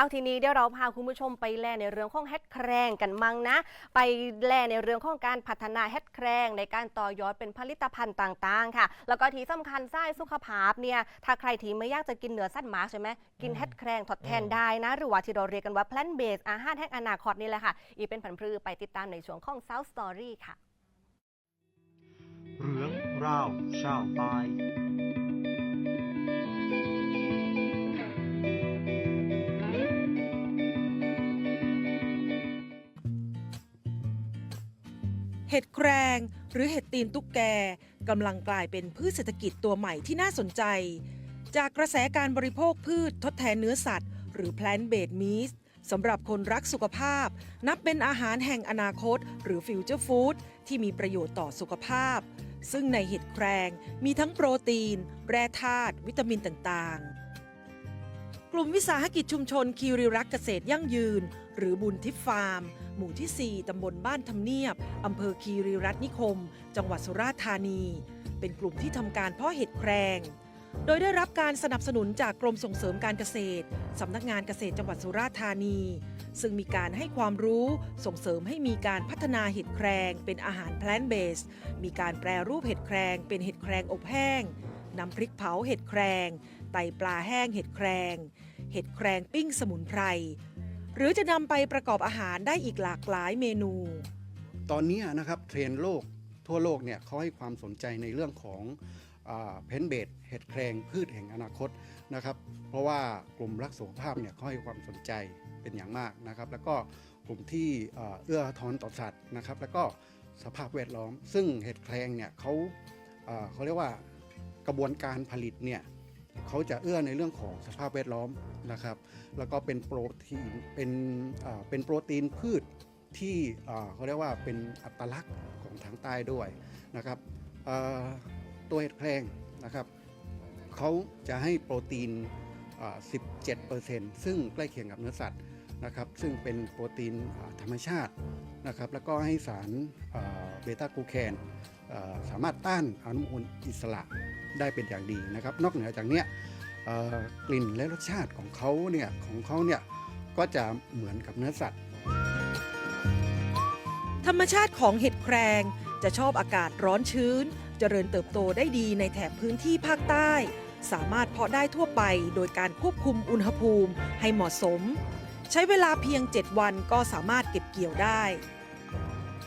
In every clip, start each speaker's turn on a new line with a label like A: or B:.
A: เอาทีนี้เดี๋ยวเราพาคุณผู้ชมไปแลในเรื่องของเฮ็ดแครงกันมั่งนะ ไปแลในเรื่องของการพัฒนาเฮ็ดแครงในการต่อยอดเป็นผลิตภัณฑ์ต่างๆ ค่ะ แล้วก็ที่สำคัญไส้สุขภาพเนี่ยถ้าใครที่ไม่อยากจะกินเนื้อสัตว์หมาใช่ไหมกินเฮ็ดแครงทดแทนได้นะ หรือว่าที่เราเรียกกันว่า plant based อาหารแห่งอนาคตนี่แหละค่ะ อีกเป็นผันพรือไปติดตามในช่วงของ South Story ค่ะ
B: เรื่องราวชาวใต้
C: เห็ดแครง หรือเห็ดตีนตุ๊กแกกำลังกลายเป็นพืชเศรษฐกิจตัวใหม่ที่น่าสนใจ จากกระแสการบริโภคพืชทดแทนเนื้อสัตว์ หรือ plant based meat สำหรับคนรักสุขภาพ นับเป็นอาหารแห่งอนาคต หรือ future food ที่มีประโยชน์ต่อสุขภาพ ซึ่งในเห็ดแครง มีทั้งโปรตีน แร่ธาตุวิตามินต่างๆ กลุ่มวิสาหกิจชุมชนคีรีรักเกษตรยั่งยืน หรือบุญทิพย์ฟาร์ม หมู่ที่ 4 ตำบลบ้านทำเนียบ อำเภอคีรีรัตน์นิคม จังหวัดสุราษฎร์ธานี เป็นกลุ่มที่ทำการเพาะเห็ดแครง โดยได้รับการสนับสนุนจากกรมส่งเสริมการเกษตร สำนักงานเกษตรจังหวัดสุราษฎร์ธานี ซึ่งมีการให้ความรู้ส่งเสริมให้มีการพัฒนาเห็ดแครง เป็นอาหารแพลนเบส มีการแปรรูปเห็ดแครง เป็นเห็ดแครงอบแห้งน้ำพริกเผาเห็ดแครง ไตปลาแห้งเห็ดแครง เห็ดแครงปิ้งสมุนไพร หรือจะนำไปประกอบอาหารได้อีกหลากหลายเมนู
D: ตอนนี้นะครับเทรนด์โลกทั่วโลกเนี่ยเขาให้ความสนใจในเรื่องของเพนเบดเห็ดแครงพืชแห่งอนาคตนะครับ เพราะว่ากลุ่มรักสุขภาพเนี่ยเขาให้ความสนใจเป็นอย่างมากนะครับ แล้วก็กลุ่มที่เอื้อทอนต่อสัตว์นะครับ แล้วก็สภาพแวดล้อม ซึ่งเห็ดแครงเนี่ยเขาเขาเรียกว่ากระบวนการผลิตเนี่ย เขาจะเอื้อในเรื่องของสภาพแวดล้อมนะครับ แล้วก็เป็นโปรตีนเป็นเป็นโปรตีนพืชที่เขาเรียกว่าเป็นอัตลักษณ์ของทางใต้ด้วยนะครับตัวเห็ดแครงนะครับเขาจะให้โปรตีนเอ่อ17%ซึ่งใกล้เคียงกับเนื้อสัตว์ นะครับซึ่งเป็นโปรตีนธรรมชาตินะครับแล้วก็ให้สารเบต้ากูแคนสามารถต้านอนุมูลอิสระได้เป็นอย่างดีนะครับ นอกเหนือจากนี้กลิ่นและรสชาติของเขาเนี่ยของเขาเนี่ยก็จะเหมือนกับเนื้อสัตว์
C: ธรรมชาติของเห็ดแครงจะชอบอากาศร้อนชื้น เจริญเติบโตได้ดีในแถบพื้นที่ภาคใต้ สามารถเพาะได้ทั่วไปโดยการควบคุมอุณหภูมิให้เหมาะสม ใช้เวลาเพียง 7 วันก็สามารถเก็บเกี่ยวได้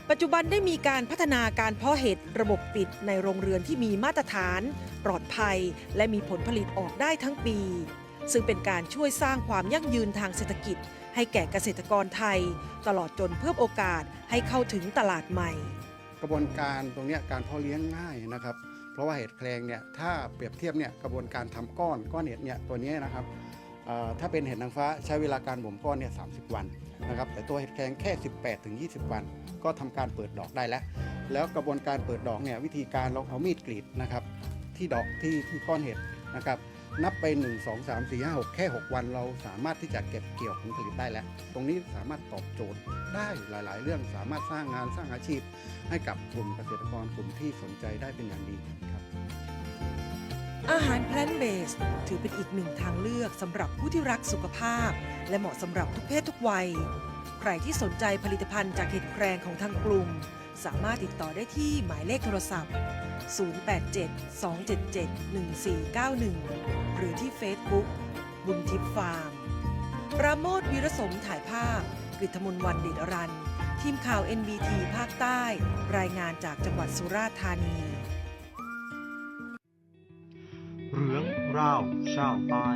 C: ปัจจุบันได้มีการพัฒนาการเพาะเห็ดระบบปิดในโรงเรือนที่มีมาตรฐาน ปลอดภัย และมีผลผลิตออกได้ทั้งปี ซึ่งเป็นการช่วยสร้างความยั่งยืนทางเศรษฐกิจ ให้แก่เกษตรกรไทย ตลอดจนเพิ่มโอกาสให้เข้าถึงตลาดใหม่
D: กระบวนการตรงนี้การเพาะเลี้ยงง่ายนะครับ เพราะว่าเห็ดแครงเนี่ยถ้าเปรียบเทียบเนี่ยกระบวนการทำก้อนก้อนเห็ดเนี่ยตัวนี้นะครับ ถ้าเป็นเห็ดนางฟ้าใช้เวลาการบ่มก้อนเนี่ยสาวันนะครับแต่ตัวเห็ดแครงแค่ 18ถึง20 วัน ก็ทำการเปิดดอกได้แล้ว แล้วกระบวนการเปิดดอกเนี่ยวิธีการเราเอามีดกรีดนะครับที่ดอกที่ที่ก้อนเห็ดนะครับนับไป 1 2 3 4 5 6 แค่ 6 วันเราสามารถที่จะเก็บเกี่ยวผลผลิตได้แล้ว ตรงนี้สามารถตอบโจทย์ได้หลาย ๆ เรื่องสามารถสร้างงานสร้างอาชีพ ให้กับกลุ่มเกษตรกรกลุ่มที่สนใจได้เป็นอย่างดีครับ
C: อาหารแพลนเบสถือเป็นอีกหนึ่งทางเลือกสำหรับผู้ที่รักสุขภาพ และเหมาะสำหรับทุกเพศทุกวัย ใครที่สนใจผลิตภัณฑ์จากเห็ดแครงของทางกลุ่ม สามารถติดต่อได้ที่หมายเลขโทรศัพท์ 087-277-1491 หรือที่ Facebook บุญทิพย์ฟาร์ม ปราโมทวีรสมถ่ายภาพกฤษมนวันเดชอรัน ทีมข่าว NBT ภาคใต้ รายงานจากจังหวัดสุราษฎร์ธานี
B: เราชาวใต้